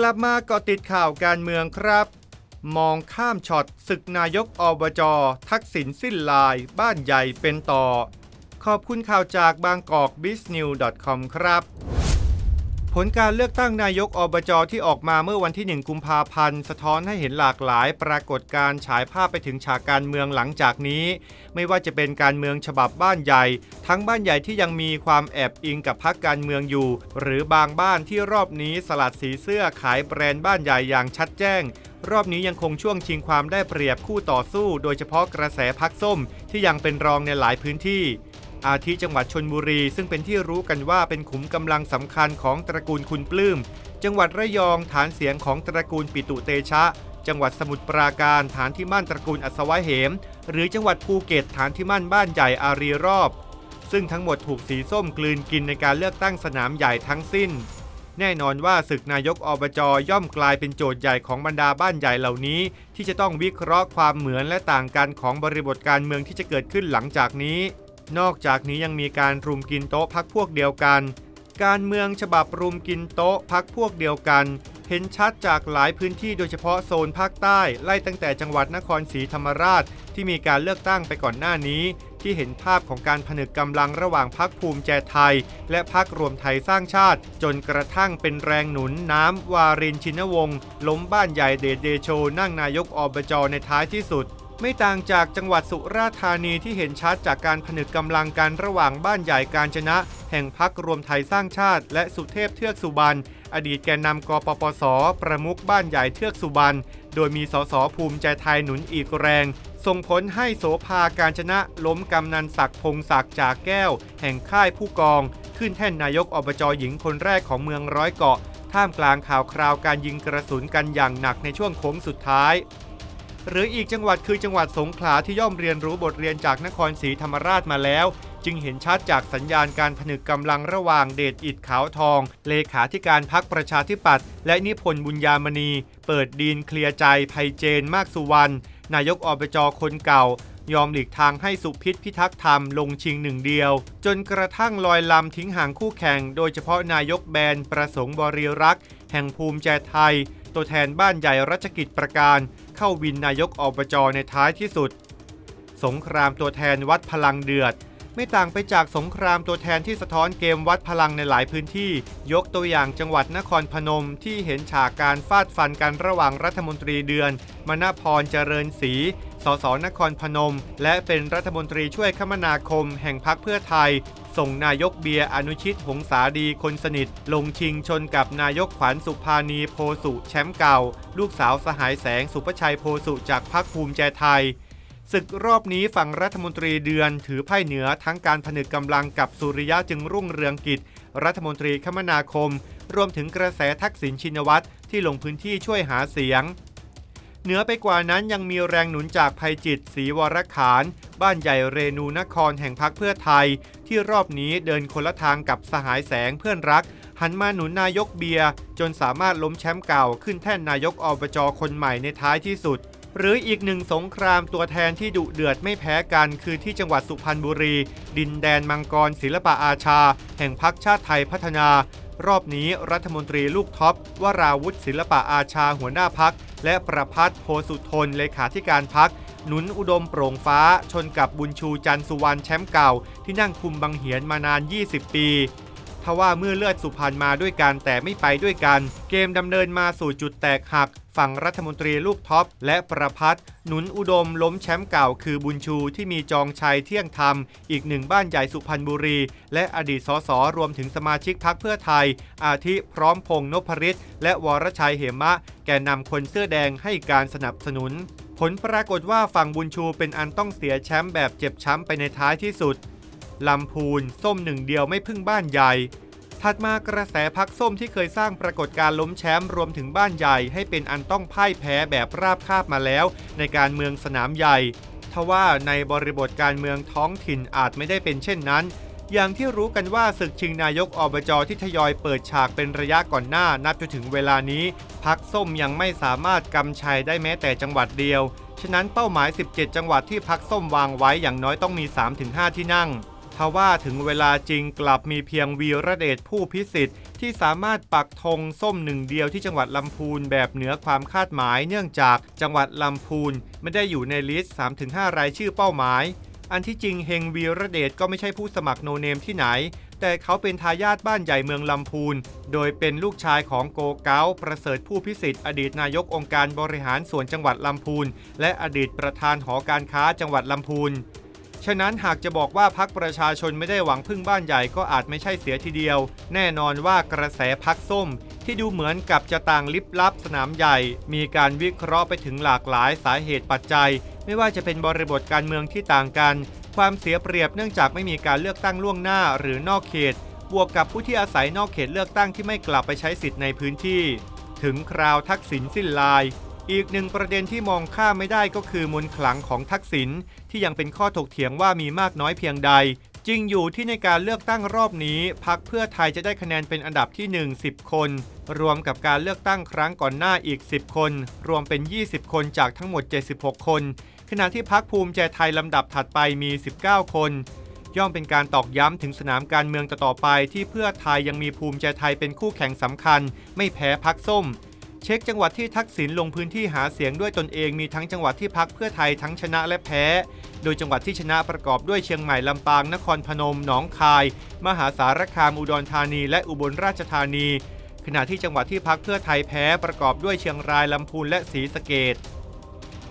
กลับมาก่อติดข่าวการเมืองครับ มองข้ามช็อตศึกนายกอบจ ทักษิณสิ้นลาย บ้านใหญ่เป็นต่อ ขอบคุณข่าวจากบางกอก b i z n e w c o m ครับ ลการเลือกตั้งนายกอบจที่ออกมาเมื่อวันที่ 1 กุมภาพันธ์ สะท้อนให้เห็นหลากหลายปรากฏการ์ฉายภาพไปถึงฉากการเมืองหลังจากนี้ ไม่ว่าจะเป็นการเมืองฉบับบ้านใหญ่ ทั้งบ้านใหญ่ที่ยังมีความแอบอิงกับพักการเมืองอยู่ หรือบางบ้านที่รอบนี้สลัดสีเสื้อขายแบรนด์บ้านใหญ่อย่างชัดแจ้ง รอบนี้ยังคงช่วงชิงความได้เปรียบคู่ต่อสู้ โดยเฉพาะกระแสพักส้มที่ยังเป็นรองในหลายพื้นที่ อาทิจังหวัดชนบุรี ซึ่งเป็นที่รู้กันว่าเป็นขุมกำลังสำคัญของตระกูลคุณปลื้ม จังหวัดระยองฐานเสียงของตระกูลปิตุเตชะ จังหวัดสมุทรปราการฐานที่มั่นตระกูลอัศวะเหม หรือจังหวัดภูเก็ตฐานที่มั่นบ้านใหญ่อารีรอบ ซึ่งทั้งหมดถูกสีส้มกลืนกินในการเลือกตั้งสนามใหญ่ทั้งสิ้น แน่นอนว่าศึกนายกอบจย่อมกลายเป็นโจทย์ใหญ่ของบรรดาบ้านใหญ่เหล่านี้ ที่จะต้องวิเคราะห์ความเหมือนและต่างกันของบริบทการเมืองที่จะเกิดขึ้นหลังจากนี้ นอกจากนี้ยังมีการรุมกินโต๊ะพักพวกเดียวกัน การเมืองฉบับรุมกินโต๊ะพักพวกเดียวกัน เห็นชัดจากหลายพื้นที่โดยเฉพาะโซนภาคใต้ ไล่ตั้งแต่จังหวัดนครศรีธรรมราช ที่มีการเลือกตั้งไปก่อนหน้านี้ ที่เห็นภาพของการผนึกกำลังระหว่างพักภูมิใจไทย และพักรวมไทยสร้างชาติ จนกระทั่งเป็นแรงหนุนน้ำวารินชินวงศ์ล้มบ้านใหญ่เดชเดโช นั่งนายกอบจในท้ายที่สุด ไม่ต่างจากจังหวัดสุราษฎร์ธานีที่เห็นชัดจากการผนึกกำลังกันระหว่างบ้านใหญ่การชนะ แห่งพักรวมไทยสร้างชาติ และสุเทพเทือกสุบรรณอดีตแกนนำกปปส ประมุขบ้านใหญ่เทือกสุบรรณโดยมีสสภูมิใจไทยหนุนอีกแรง ส่งผลให้โสภาการชนะล้มกำนันศักดิ์พงศักดิ์จากแก้ว แห่งค่ายผู้กอง ขึ้นแท่นนายกอบจหญิงคนแรกของเมืองร้อยเกาะ ท่ามกลางข่าวคราวการยิงกระสุนกันอย่างหนักในช่วงโค้งสุดท้าย หรืออีกจังหวัดคือจังหวัดสงขลาที่ย่อมเรียนรู้บทเรียนจากนครศรีธรรมราชมาแล้ว จึงเห็นชัดจากสัญญาณการผนึกกำลังระหว่างเดชอิดขาวทอง เลขาธิการพักประชาธิปัตย์และนิพนธ์บุญญามณี เปิดดีนเคลียร์ใจภัยเจนมากสุวรรณนายกอบจคนเก่ายอมหลีกทางให้สุพิษพิทักษ์ธรรมลงชิงหนึ่งเดียว จนกระทั่งลอยลำทิ้งห่างคู่แข่ง โดยเฉพาะนายกแบนประสงค์บริรักษ์แห่งภูมิใจไทย ตัวแทนบ้านใหญ่รัชกิจประการ เข้าวินนายกอบจในท้ายที่สุด สงครามตัวแทนวัดพลังเดือด ไม่ต่างไปจากสงครามตัวแทนที่สะท้อนเกมวัดพลังในหลายพื้นที่ ยกตัวอย่างจังหวัดนครพนมที่เห็นฉากการฟาดฟันกันระหว่างรัฐมนตรีเดือน มณพรเจริญศรีสสนครพนม และเป็นรัฐมนตรีช่วยคมนาคมแห่งพักเพื่อไทย ส่งนายกเบียร์อนุชิตหงสาดีคนสนิท ลงชิงชนกับนายกขวัญสุภานีโพสุแชมป์เก่า ลูกสาวสหายแสงสุภชัยโพสุจากพักภูมิใจไทยศึกรอบนี้ฝั่งรัฐมนตรีเดือนถือไพ่เหนือทั้งการผนึกกำลังกับสุริยะจึงรุ่งเรืองกิจ รัฐมนตรีคมนาคม รวมถึงกระแสทักษิณชินวัตรที่ลงพื้นที่ช่วยหาเสียง เหนือไปกว่านั้นยังมีแรงหนุนจากภัยจิตศรีวรขาน บ้านใหญ่เรนูนครแห่งพักเพื่อไทย ที่รอบนี้เดินคนละทางกับสหายแสงเพื่อนรัก หันมาหนุนนายกเบียร์จนสามารถล้มแชมป์เก่าขึ้นแท่นนายกอบจคนใหม่ในท้ายที่สุด หรืออีกหนึ่งสงครามตัวแทนที่ดุเดือดไม่แพ้กันคือที่จังหวัดสุพรรณบุรี ดินแดนมังกรศิลปะอาชา แห่งพักชาติไทยพัฒนา รอบนี้รัฐมนตรีลูกท็อปวราวุฒิศิลปะอาชาหัวหน้าพัก และประพัฒน์โพสุทนเลขาธิการพัก หนุนอุดมโปร่งฟ้าชนกับบุญชูจันสุวรรณแชมป์เก่า ที่นั่งคุมบังเหียนมานาน 20 ปี ทว่าเมื่อเลือดสุพรรณมาด้วยกันแต่ไม่ไปด้วยกัน เกมดำเนินมาสู่จุดแตกหัก ฝั่งรัฐมนตรีลูกท็อป และประพัฒน์หนุนอุดมล้มแชมป์เก่าคือบุญชูที่มีจองชัยเที่ยงธรรม อีกหนึ่งบ้านใหญ่สุพรรณบุรี และอดีตสสรวมถึงสมาชิกพักเพื่อไทย อาทิพร้อมพงษ์นพริตและวรชัยเหมะ แกนนำคนเสื้อแดงให้การสนับสนุน ผลปรากฏว่าฝั่งบุญชูเป็นอันต้องเสียแชมป์แบบเจ็บช้ำไปในท้ายที่สุด ลำพูน ส้มหนึ่งเดียวไม่พึ่งบ้านใหญ่ ถัดมากระแสพักส้มที่เคยสร้างปรากฏการล้มแชมป์รวมถึงบ้านใหญ่ ให้เป็นอันต้องพ่ายแพ้แบบราบคาบมาแล้ว ในการเมืองสนามใหญ่ ทว่าในบริบทการเมืองท้องถิ่นอาจไม่ได้เป็นเช่นนั้น อย่างที่รู้กันว่าศึกชิงนายกอบจอที่ทยอยเปิดฉากเป็นระยะก่อนหน้านับจนถึงเวลานี้ พักส้มยังไม่สามารถกำชัยได้แม้แต่จังหวัดเดียว ฉะนั้นเป้าหมาย 17 จังหวัดที่พักส้มวางไว้อย่างน้อยต้องมี 3-5 ที่นั่ง ทว่าถึงเวลาจริงกลับมีเพียงวีระเดชผู้พิสิทธิ์ที่สามารถปักธงส้มหนึ่งเดียวที่จังหวัดลำพูนแบบเหนือความคาดหมาย เนื่องจากจังหวัดลำพูนไม่ได้อยู่ในลิสต์ 3-5 รายชื่อเป้าหมาย อันที่จริงเฮงวีระเดชก็ไม่ใช่ผู้สมัครโนเนมที่ไหน แต่เขาเป็นทายาทบ้านใหญ่เมืองลำพูน โดยเป็นลูกชายของโกเกาประเสริฐผู้พิสิทธิ์อดีตนายกองค์การบริหารส่วนจังหวัดลำพูน และอดีตประธานหอการค้าจังหวัดลำพูน ฉะนั้นหากจะบอกว่าพักประชาชนไม่ได้หวังพึ่งบ้านใหญ่ก็อาจไม่ใช่เสียทีเดียว แน่นอนว่ากระแสพักส้ม ที่ดูเหมือนกับจะต่างลิบลับสนามใหญ่ มีการวิเคราะห์ไปถึงหลากหลายสาเหตุปัจจัย ไม่ว่าจะเป็นบริบทการเมืองที่ต่างกัน ความเสียเปรียบเนื่องจากไม่มีการเลือกตั้งล่วงหน้าหรือนอกเขต บวกกับผู้ที่อาศัยนอกเขตเลือกตั้งที่ไม่กลับไปใช้สิทธิ์ในพื้นที่ ถึงคราวทักษิณสิ้นลาย อีกหนึ่งประเด็นที่มองข้ามไม่ได้ก็คือมนต์ขลังของทักษิณที่ยังเป็นข้อถกเถียงว่ามีมากน้อยเพียงใด จริงอยู่ที่ในการเลือกตั้งรอบนี้พักเพื่อไทยจะได้คะแนนเป็นอันดับที่ 1 10 คน รวมกับการเลือกตั้งครั้งก่อนหน้าอีก 10 คน รวมเป็น 20 คนจากทั้งหมด 76 คน ขณะที่พักภูมิใจไทยลำดับถัดไปมี 19 คนย่อมเป็นการตอกย้ำถึงสนามการเมืองต่อไปที่เพื่อไทยยังมีภูมิใจไทยเป็นคู่แข่งสำคัญ ไม่แพ้พักส้ม เช็คจังหวัดที่ทักษิณลงพื้นที่หาเสียงด้วยตนเองมีทั้งจังหวัดที่พักเพื่อไทยทั้งชนะและแพ้ โดยจังหวัดที่ชนะประกอบด้วยเชียงใหม่ลำปางนครพนมหนองคาย มหาสารคามอุดรธานี และอุบลราชธานี ขณะที่จังหวัดที่พักเพื่อไทยแพ้ประกอบด้วยเชียงรายลำพูนและศรีสะเกด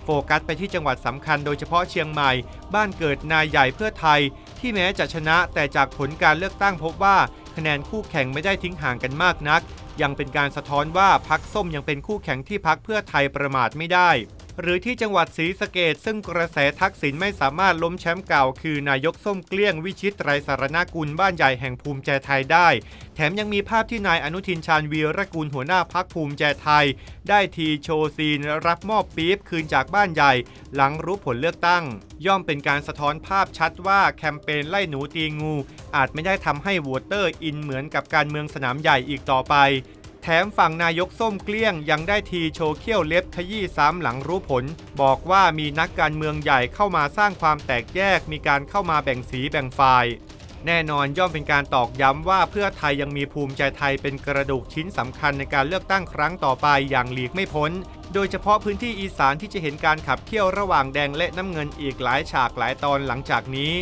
โฟกัสไปที่จังหวัดสำคัญโดยเฉพาะเชียงใหม่ บ้านเกิดนายใหญ่เพื่อไทย ที่แม้จะชนะแต่จากผลการเลือกตั้งพบว่าคะแนนคู่แข่งไม่ได้ทิ้งห่างกันมากนัก ยังเป็นการสะท้อนว่าพักส้มยังเป็นคู่แข่งที่พักเพื่อไทยประมาทไม่ได้ หรือที่จังหวัดศรีสะเกดซึ่งกระแสทักษิณไม่สามารถล้มแชมป์เก่า คือนายกส้มเกลี้ยงวิชิตไตรสารนากุลบ้านใหญ่แห่งภูมิใจไทยได้ แถมยังมีภาพที่นายอนุทินชาญวีรกุลหัวหน้าพักภูมิใจไทย ได้ทีโชว์ซีนรับมอบปี๊บคืนจากบ้านใหญ่ หลังรู้ผลเลือกตั้ง ย่อมเป็นการสะท้อนภาพชัดว่าแคมเปญไล่หนูตีงู อาจไม่ได้ทำให้วตเตอร์อินเหมือนกับการเมืองสนามใหญ่อีกต่อไป ถมฝั่งนายกส้มเกลี้ยงยังได้ทีโชว์เขี้ยวเล็บขยี้ซ้ำหลังรู้ผล บอกว่ามีนักการเมืองใหญ่เข้ามาสร้างความแตกแยกมีการเข้ามาแบ่งสีแบ่งฝ่าย แน่นอนย่อมเป็นการตอกย้ำว่าเพื่อไทยยังมีภูมิใจไทยเป็นกระดูกชิ้นสำคัญในการเลือกตั้งครั้งต่อไปอย่างหลีกไม่พ้น โดยเฉพาะพื้นที่อีสานที่จะเห็นการขับเคี่ยวระหว่างแดงและน้ำเงินอีกหลายฉากหลายตอนหลังจากนี้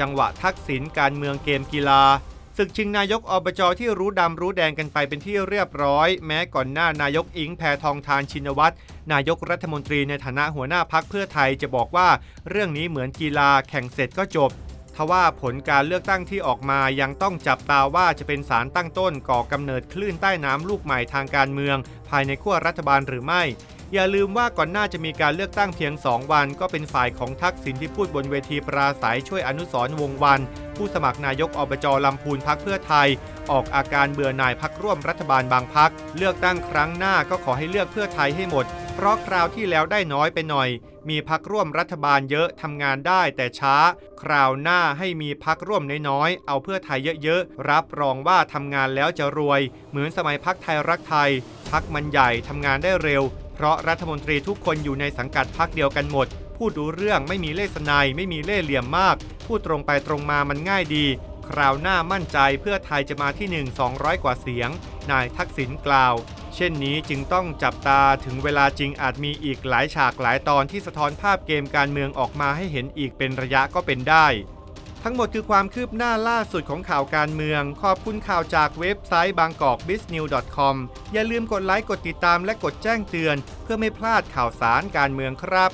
จังหวะทักษิณการเมืองเกมกีฬา ศึกชิงนายกอบจที่รู้ดำรู้แดงกันไปเป็นที่เรียบร้อย แม้ก่อนหน้านายกอิงแพทองทานชินวัตรนายกรัฐมนตรีในฐานะหัวหน้าพักเพื่อไทยจะบอกว่า เรื่องนี้เหมือนกีฬาแข่งเสร็จก็จบทว่าผลการเลือกตั้งที่ออกมายังต้องจับตาว่าจะเป็นสารตั้งต้นก่อกำเนิดคลื่นใต้น้ำลูกใหม่ทางการเมือง ภายในขั้วรัฐบาลหรือไม่ อย่าลืมว่าก่อนหน้าจะมีการเลือกตั้งเพียง 2 วัน ก็เป็นฝ่ายของทักษิณที่พูดบนเวทีปราศัยช่วยอนุสรณ์วงวัน ผู้สมัครนายกอบจลำพูนพักเพื่อไทย ออกอาการเบื่อหน่ายพักร่วมรัฐบาลบางพัก เลือกตั้งครั้งหน้าก็ขอให้เลือกเพื่อไทยให้หมด เพราะคราวที่แล้วได้น้อยไปหน่อย มีพักร่วมรัฐบาลเยอะทำงานได้แต่ช้า คราวหน้าให้มีพักร่วมน้อยๆเอาเพื่อไทยเยอะๆรับรองว่าทำงานแล้วจะรวย เหมือนสมัยพักไทยรักไทยพักมันใหญ่ทำงานได้เร็ว เพราะรัฐมนตรีทุกคนอยู่ในสังกัดพักเดียวกันหมด พูดรู้เรื่องไม่มีเล่สนายไม่มีเล่เหลี่ยมมาก พูดตรงไปตรงมามันง่ายดี คราวหน้ามั่นใจเพื่อไทยจะมาที่ 1 200 กว่าเสียง นายทักษิณกล่าว เช่นนี้จึงต้องจับตาถึงเวลาจริงอาจมีอีกหลายฉากหลายตอนที่สะท้อนภาพเกมการเมืองออกมาให้เห็นอีกเป็นระยะก็เป็นได้ทั้งหมดคือความคืบหน้าล่าสุดของข่าวการเมือง ขอบคุณข่าวจากเว็บไซต์บางกอก b i z n e w c o m อย่าลืมกดไลค์ กดติดตามและกดแจ้งเตือน เพื่อไม่พลาดข่าวสารการเมืองครับ